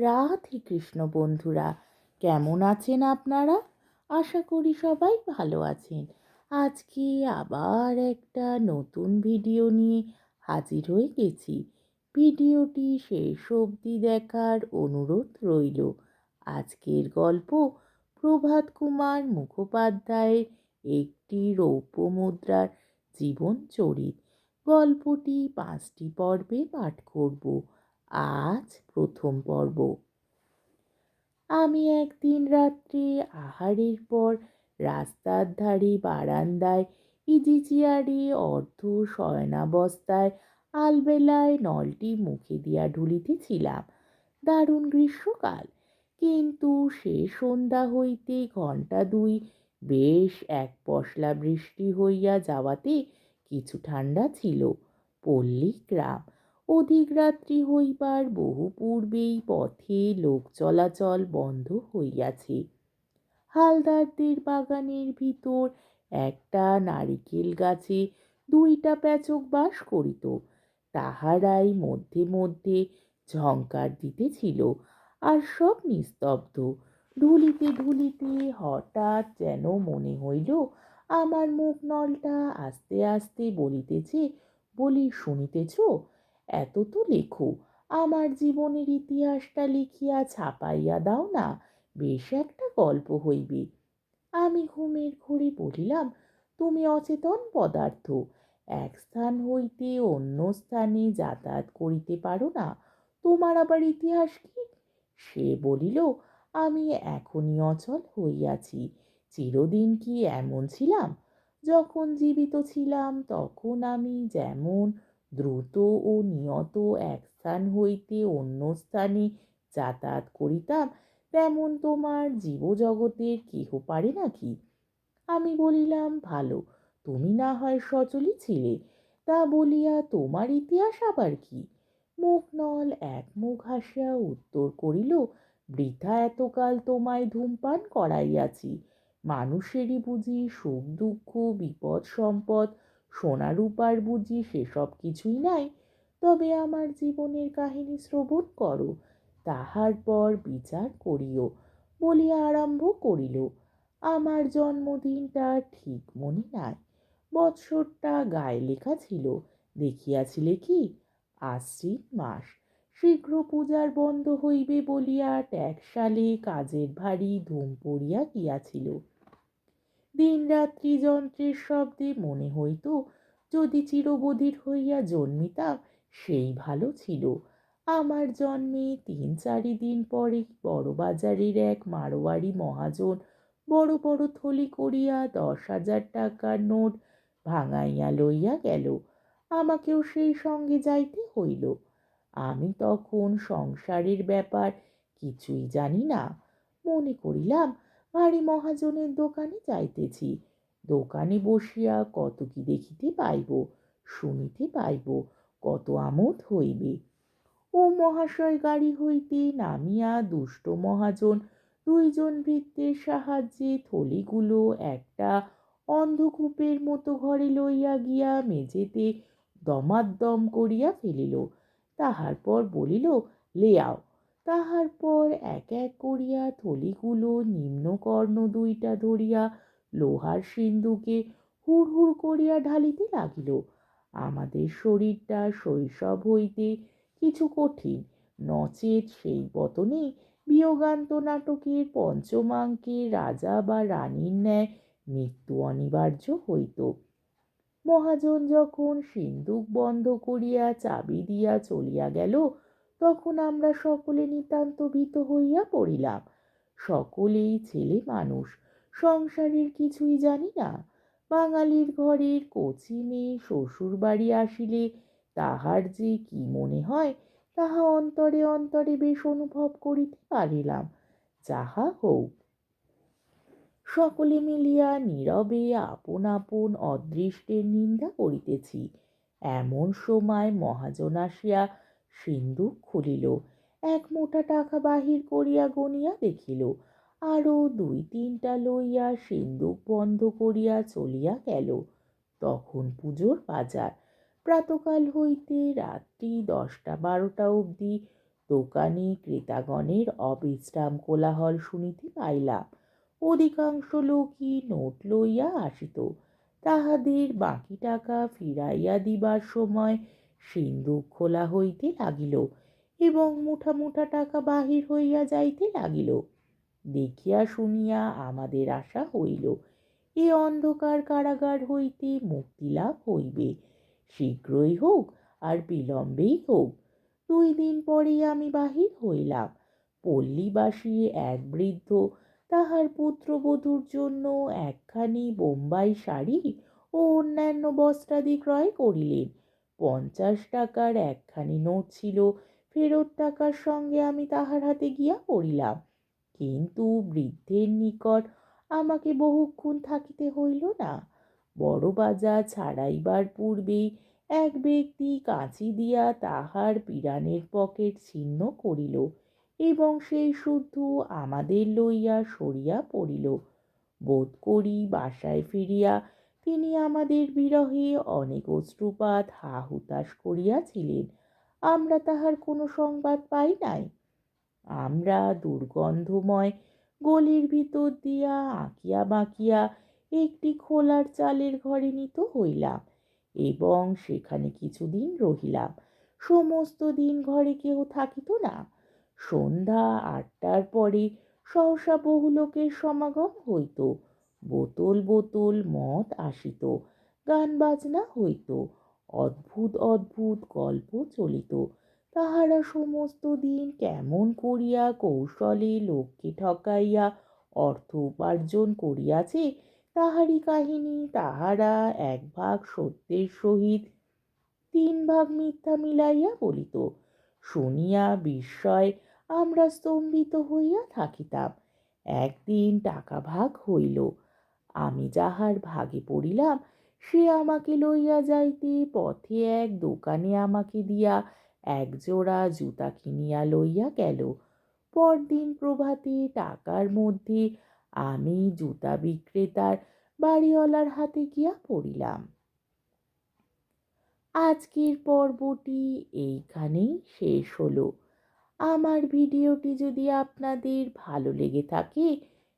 রাধে কৃষ্ণ বন্ধুরা, কেমন আছেন আপনারা? আশা করি সবাই ভালো আছেন। আজকে আবার একটা নতুন ভিডিও নিয়ে হাজির হয়ে গেছি। ভিডিওটি শেষ অবধি দেখার অনুরোধ রইল। আজকের গল্প প্রভাত কুমার মুখোপাধ্যায়ের একটি রৌপ্য মুদ্রার জীবন চরিত। গল্পটি পাঁচটি পর্বে পাঠ করব। আজ প্রথম পর্ব। আমি একদিন রাত্রে আহারের পর রাস্তার ধারে বারান্দায় ইজি চেয়ারে অর্ধ শয়নাবস্থায় আলবেলায় নলটি মুখে দিয়া ঢুলিতেছিলাম। দারুণ গ্রীষ্মকাল, কিন্তু সে সন্ধ্যা হইতে ঘণ্টা দুই বেশ এক পশলা বৃষ্টি হইয়া যাওয়াতে কিছু ঠান্ডা ছিল। পল্লী গ্রাম অধিক রাত্রি হইবার বহু পূর্বেই পথে লোক চলাচল বন্ধ হইয়াছে। হালদারদের বাগানের ভিতর একটা নারিকেল গাছে দুইটা প্যাচক বাস করিত। তাহারাই মধ্যে মধ্যে ঝঙ্কার দিতেছিল আর সব নিস্তব্ধ। ঢুলিতে ঢুলিতে হঠাৎ যেন মনে হইল, আমার মুখ নলটা আস্তে আস্তে বলিতেছে, বলি, শুনিতেছ? এত তো লেখো, আমার জীবনের ইতিহাসটা লিখিয়া ছাপাইয়া দাও না, বেশ একটা গল্প হইবে। আমি ঘুমের ঘুরে বলিলাম, তুমি অচেতন পদার্থ, এক স্থান হইতে অন্য স্থানে যাতায়াত করিতে পারো না, তোমার আবার ইতিহাস কি? সে বলিল, আমি এখনই অচল হইয়াছি, চিরদিন কি এমন ছিলাম? যখন জীবিত ছিলাম, তখন আমি যেমন দ্রুত ও নিয়ত এক স্থান হইতে অন্য স্থানে যাতায়াত করিতাম, তেমন তোমার জীবজগতের কেহ পারে নাকি? আমি বলিলাম, ভালো, তুমি না হয় সচলই ছিলে, তা বলিয়া তোমার ইতিহাস আবার কি? মুখ নল এক মুখ হাসিয়া উত্তর করিল, বৃথা এতকাল তোমায় ধূমপান করাইয়াছি। মানুষেরই বুঝি সুখ দুঃখ বিপদ সম্পদ সোনারূপার বুঝি সেসব কিছুই নাই। তবে আমার জীবনের কাহিনী শ্রবণ করো, তাহার পর বিচার করিও বলিয়া আরম্ভ করিল। আমার জন্মদিনটা ঠিক মনে নাই। বৎসরটা গায়ে লেখা ছিল। দেখিয়াছিলে কি? আশ্বিন মাস। শীঘ্র পূজার বন্ধ হইবে বলিয়া ট্যাক্সালে কাজের ভারী ধুম পড়িয়া গিয়াছিল। দিন রাত্রি যন্ত্রের শব্দে মনে হইত, যদি চিরবধির হইয়া জন্মিতাম সেই ভালো ছিল। আমার জন্মে তিন চারি দিন পরে বড়বাজারের এক মারোয়ারি মহাজন বড় বড় থলি করিয়া দশ হাজার টাকার নোট ভাঙাইয়া লইয়া গেল। আমাকেও সেই সঙ্গে যাইতে হইল। আমি তখন সংসারের ব্যাপার কিছুই জানি না। মনে করিলাম ভারী মহাজনের দোকানে যাইতেছি। দোকানে বসিয়া কত কি দেখিতে পাইব, শুনিতে পাইব, কত আমোদ হইবে। ও মহাশয়, গাড়ি হইতে নামিয়া দুষ্ট মহাজন দুইজন বৃত্তের সাহায্যে থলিগুলো একটা অন্ধকূপের মতো ঘরে লইয়া গিয়া মেঝেতে দমাদ্দম করিয়া ফেলিল। তাহার পর বলিল লেয়াও তাহার পর এক এক করিয়া থলিগুলো নিম্নকর্ণ দুইটা ধরিয়া লোহার সিন্ধুকে হুড় হুড় করিয়া ঢালিতে লাগিল। আমাদের শরীরটা শৈশব হইতে কিছু কঠিন, নচেত সেই পতনে বিয়োগান্ত নাটকের পঞ্চমাঙ্কে রাজা বা রানীর ন্যায় মৃত্যু অনিবার্য হইত। মহাজন যখন সিন্দুক বন্ধ করিয়া চাবি দিয়া চলিয়া গেল তখন আমরা সকলে নিতান্ত ভীত হইয়া পড়িলাম। সকলেই ছেলে মানুষ, সংসারের কিছুই জানি না। বাঙালির ঘরের কচি মেয়ে শ্বশুর বাড়ি আসিলে তাহার যে কি মনে হয়, তাহা অন্তরে অন্তরে বেশ অনুভব করিতে পারিলাম। যাহা হোক। সকলে মিলিয়া নীরবে আপন আপন অদৃষ্টের নিন্দা করিতেছি। এমন সময় মহাজন আসিয়া সিন্দুক খুলিল, এক মোটা টাকা বাহির করিয়া গনিয়া দেখিল, আরও দুই তিনটা লইয়া সিন্দুক বন্ধ করিয়া চলিয়া গেল। তখন পুজোর বাজার, প্রাতকাল হইতে রাত্রি দশটা বারোটা অবধি দোকানে ক্রেতাগণের অবিশ্রাম কোলাহল শুনিতে পাইলাম। অধিকাংশ লোকই নোট লইয়া আসিত, তাহাদের বাকি টাকা ফিরাইয়া দিবার সময় সিন্দুক খোলা হইতে লাগিল এবং মুঠা মুঠা টাকা বাহির হইয়া যাইতে লাগিল। দেখিয়া শুনিয়া আমাদের আশা হইল, এ অন্ধকার কারাগার হইতে মুক্তি লাভ হইবে। শীঘ্রই হোক আর বিলম্বেই হোক, দুই দিন পরেই আমি বাহির হইলাম। পল্লীবাসী এক বৃদ্ধ, তাহার পুত্রবধূর জন্য একখানি বোম্বাই শাড়ি ও অন্যান্য বস্ত্রাদি ক্রয় করিলেন। পঞ্চাশ টাকার একখানি নোট ছিল, ফেরত টাকার সঙ্গে আমি তাহার হাতে গিয়া পড়িলাম। কিন্তু বৃদ্ধের নিকট আমাকে বহুক্ষণ থাকিতে হইল না। বড় বাজার ছাড়াইবার পূর্বেই এক ব্যক্তি কাঁচি দিয়া তাহার পিরানের পকেট ছিন্ন করিল এবং সেই শুদ্ধ আমাদের লইয়া সরিয়া পড়িল। বোধ করি বাসায় ফিরিয়া তিনি আমাদের বিরহে অনেক অশ্রুপাত হা হুতাশ করিয়াছিলেন। আমরা তাহার কোনো সংবাদ পাই নাই। আমরা দুর্গন্ধময় গলির ভিতর দিয়া আঁকিয়া বাঁকিয়া একটি খোলার চালের ঘরে নিত হইলাম এবং সেখানে কিছুদিন রহিলাম। সমস্ত দিন ঘরে কেহ থাকিত না। সন্ধ্যা আটটার পরে সহসা বহু লোকের সমাগম হইত। বোতল বোতল মদ আসিত, গান বাজনা হইত, অদ্ভুত অদ্ভুত গল্প চলিত। তাহারা সমস্ত দিন কেমন করিয়া কৌশলে লোককে ঠকাইয়া অর্থ উপার্জন করিয়াছে, তাহারই কাহিনী তাহারা এক ভাগ সত্যের সহিত তিন ভাগ মিথ্যা মিলাইয়া বলিত। শুনিয়া বিস্ময় আমরা স্তম্ভিত হইয়া থাকিতাম। একদিন টাকা ভাগ হইল আমি যাহার ভাগে পড়িলাম, সে আমাকে লইয়া যাইতে, পথে এক দোকানে আমাকে দিয়া এক জোড়া জুতা কিনিয়া লইয়া গেল। পরদিন প্রভাতে টাকার মধ্যে আমি জুতা বিক্রেতার বাড়িওয়ালার হাতে গিয়া পড়িলাম। আজকের পর্বটি এইখানেই শেষ হলো। আমার ভিডিওটি যদি আপনাদের ভালো লেগে থাকে